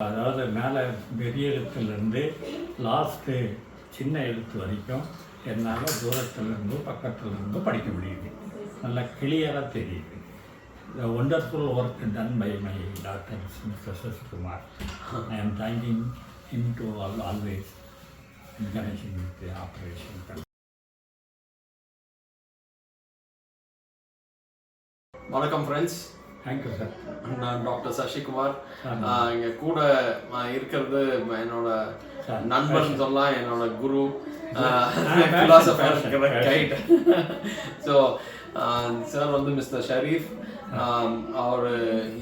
அதாவது மேலே பெரிய எழுத்துலேருந்து லாஸ்ட்டு சின்ன எழுத்து வரைக்கும் என்னால் தூரத்துலேருந்து பக்கத்துலேருந்து படிக்க முடியுது. நல்லா கிளியராக தெரியுது. The wonderful work done by my doctor mister Sasikumar I am thanking in to all always in connection with operation வணக்கம் ஃப்ரெண்ட்ஸ் தேங்க்யூ சார் நான் டாக்டர் சசிகுமார். இங்க கூட இருக்கிறது என்னோட நண்பன் சொல்லலாம் என்னோட குரு. ஃபிலாசபர் கைட் ஸோ சார் வந்து mister Sharif our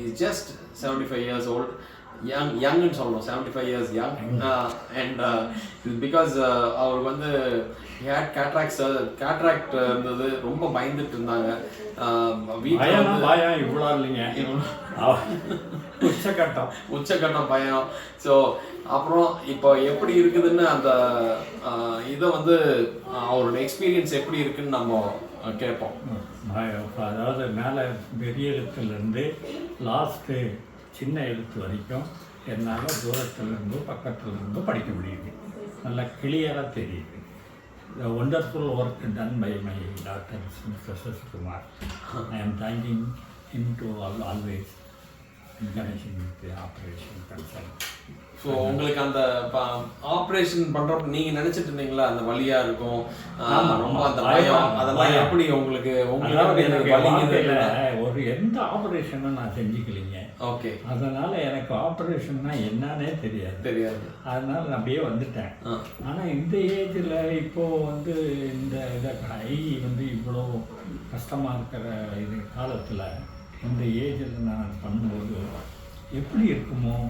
is just seventy five years old young யங்னு சொல்லணும். Seventy five years young and because அவர் வந்து ஹேட் கேட்ராக்ட் கேட்ராக்ட் இருந்தது. ரொம்ப பயந்துட்டு இருந்தாங்க. வீட்டில் பயம் இவ்வளோ இல்லைங்க. உச்சக்கட்டம். உச்சக்கட்ட பயம். ஸோ அப்புறம் இப்போ எப்படி இருக்குதுன்னு அந்த ஆஹ், இதை வந்து அவரோட எக்ஸ்பீரியன்ஸ் எப்படி இருக்குன்னு நம்ம ஆஹ், கேட்போம். அதாவது மேலே பெரிய எழுத்துலேருந்து லாஸ்ட்டு சின்ன எழுத்து வரைக்கும் என்னால் தூரத்துலேருந்து பக்கத்துலேருந்து படிக்க முடியுது. நல்லா கிளியராக தெரியுது. The wonderful work done by my doctor mister Sasikumar I am thanking in to all always so உங்களுக்கு அந்த ஆப்ரேஷன் பண்றப்ப நீங்க நினைச்சிட்டு இருந்தீங்களா? அந்த வலியா இருக்கும். ரொம்ப அந்த. பயம். அதெல்லாம். எப்படி உங்களுக்கு உங்களுக்கு ஒரு எந்த ஆப்ரேஷனும் நான் செஞ்சுக்கலைங்க. ஓகே. அதனால் எனக்கு ஆப்ரேஷன்னா என்னன்னே தெரியாது. தெரியாது. அதனால் நான் அப்படியே வந்துட்டேன். ஆனால் இந்த ஏஜில் இப்போது வந்து இந்த இதை கை வந்து இவ்வளோ கஷ்டமாக இருக்கிற இது காலத்தில் இந்த ஏஜில் நான் பண்ணும்போது எப்படி இருக்குமோ?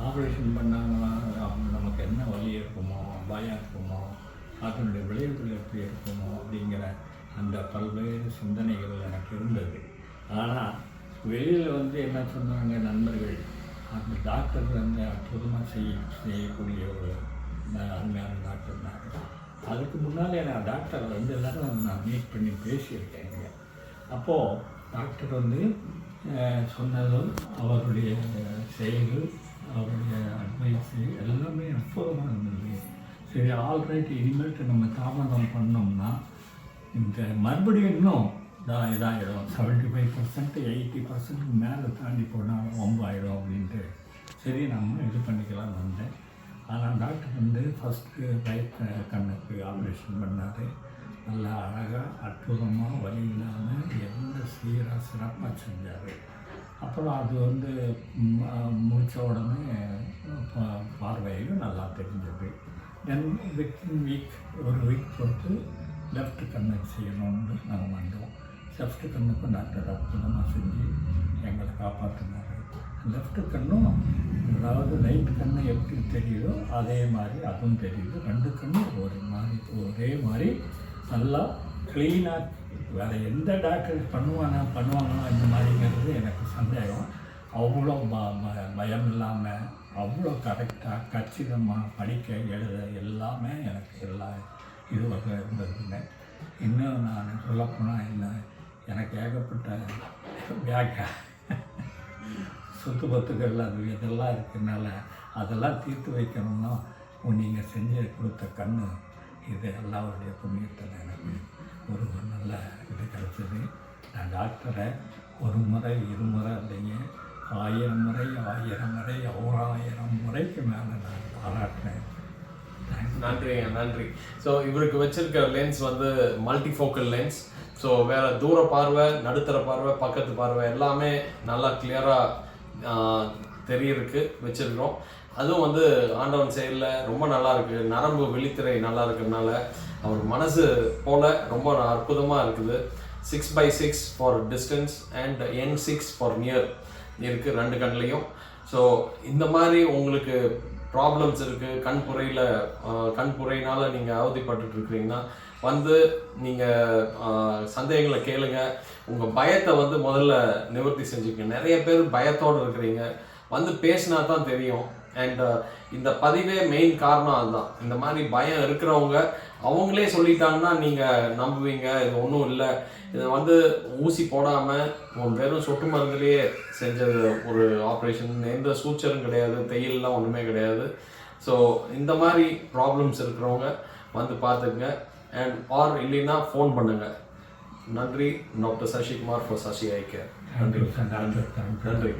ஆப்ரேஷன் பண்ணாங்கன்னா நமக்கு என்ன வலி இருக்குமோ? பயம் இருக்குமோ? அதனுடைய விளைவுகள் எப்படி இருக்குமோ? அப்படிங்கிற அந்த பல்வேறு சிந்தனைகள் எனக்கு இருந்தது. ஆனால் வெளியில் வந்து என்ன சொன்னாங்க நண்பர்கள்? அந்த டாக்டர் வந்து அற்புதமாக செய்ய செய்யக்கூடிய ஒரு அருமையான டாக்டர் தான் அதுக்கு முன்னாலே நான் டாக்டர் வந்து எல்லாரும் நான் மீட் பண்ணி பேசியிருக்கேன் இங்கே. அப்போது டாக்டர் வந்து சொன்னதும் அவருடைய செயல்கள் அவருடைய அட்வைஸு எல்லாமே அற்புதமாக இருந்தது. சரி ஆல்ரைட் இனிமேல்ட்டு நம்ம தாமதம் பண்ணோம்னா இந்த மறுபடியும் இன்னும் இதாக இதாகிடும் seventy five percent eighty percent மேலே தாண்டி போனால் ரொம்ப ஆகிடும் அப்படின்ட்டு. சரி நம்ம இது பண்ணிக்கலாம் வந்தேன். ஆனால் டாக்டர் வந்து ஃபஸ்ட்டு ரைட் கண்ணுக்கு ஆப்ரேஷன் பண்ணார். நல்லா அழகாக அற்புதமாக வலி இல்லாமல் எந்த சீராக சிறப்பாக செஞ்சார். அப்புறம் அது வந்து முடித்த உடனே பா- பார்வையும் நல்லா தெரிஞ்சது. தென் வித்தின் வீக் ஒரு வீக் பொறுத்து லெஃப்ட் கண்ணுக்கு செய்யணும்னு நாங்கள் வந்தோம். லெஃப்ட் கண்ணுக்கும் டாக்டர் அற்புதமாக செஞ்சு எங்களை காப்பாற்றினார் லெஃப்ட் கண்ணும் அதாவது ரைட் கண்ணு எப்படி தெரியுதோ அதே மாதிரி அதுவும் தெரியுது. ரெண்டு கண்ணும் ஒரு மாதிரி ஒரே மாதிரி நல்லா க்ளீனாக வேறு எந்த டாக்டர் பண்ணுவானா பண்ணுவாங்களா இந்த மாதிரிங்கிறது எனக்கு சந்தேகம். அவ்வளோ ப ப- பயம் இல்லாமல் அவ்வளோ கரெக்டாக கச்சிதமாக படிக்க எழுத எல்லாமே எனக்கு எல்லா இதுவாக இருந்ததுங்க. இன்னும் நான் சொல்லப்போனால் என்ன எனக்கு ஏகப்பட்ட வியாக்கா சொத்து பத்துக்கள் அது இதெல்லாம் இருக்கிறனால அதெல்லாம் தீர்த்து வைக்கணும்னா நீங்கள் செஞ்சு கொடுத்த கண்ணு இது எல்லாருடைய புண்ணியத்தில் எனக்கு ஒரு ஒரு நல்ல இது கிடச்சிது. நான் டாக்டரை ஒரு முறை இருமுறை இல்லைங்க ஆயிரம் முறை ஆயிரம் முறை ஓராயிரம் முறைக்கு மேலே நான் பாராட்டினேன். நன்றிங்க நன்றி ஸோ இவருக்கு வச்சிருக்கிற லென்ஸ் வந்து மல்டி ஃபோக்கல் லென்ஸ் ஸோ வேற தூர பார்வை நடுத்தர பார்வை பக்கத்து பார்வை எல்லாமே நல்லா கிளியராக தெரியறதுக்கு வச்சுருக்கோம் அதுவும் வந்து ஆண்டவன் செயலில் ரொம்ப நல்லா இருக்கு. நரம்பு வெளித்திரை நல்லா இருக்கிறதுனால அவர் மனசு போல ரொம்ப அற்புதமாக இருக்குது. Six by six for distance and N six for near இருக்குது ரெண்டு கண்லேயும் ஸோ இந்த மாதிரி உங்களுக்கு ப்ராப்ளம்ஸ் இருக்குது கண் புறையில் கண் புறையினால் நீங்கள் அவதிப்பட்டுட்டு இருக்கிறீங்கன்னா வந்து நீங்கள் சந்தேகங்களை கேளுங்க. உங்கள் பயத்தை வந்து முதல்ல நிவர்த்தி செஞ்சுக்கங்க. நிறைய பேர் பயத்தோடு இருக்கிறீங்க. வந்து பேசினா தான் தெரியும் அண்ட் இந்த பதிவே மெயின் காரணம் அதுதான். இந்த மாதிரி பயம் இருக்கிறவங்க அவங்களே சொல்லிட்டாங்கன்னா நீங்கள் நம்புவீங்க. இது ஒன்றும் இல்லை. இதை வந்து ஊசி போடாமல் வெறும் சொட்டு மருந்துலேயே செஞ்ச ஒரு ஆப்ரேஷன் எந்த சூச்சரும் கிடையாது. தையல்லாம் ஒன்றுமே கிடையாது. ஸோ இந்த மாதிரி ப்ராப்ளம்ஸ் இருக்கிறவங்க வந்து பார்த்துக்குங்க. அண்ட் ஆர் இல்லைன்னா ஃபோன் பண்ணுங்கள் நன்றி. Doctor Sasikumar for Sasi eye care நன்றி. நன்றி நன்றி.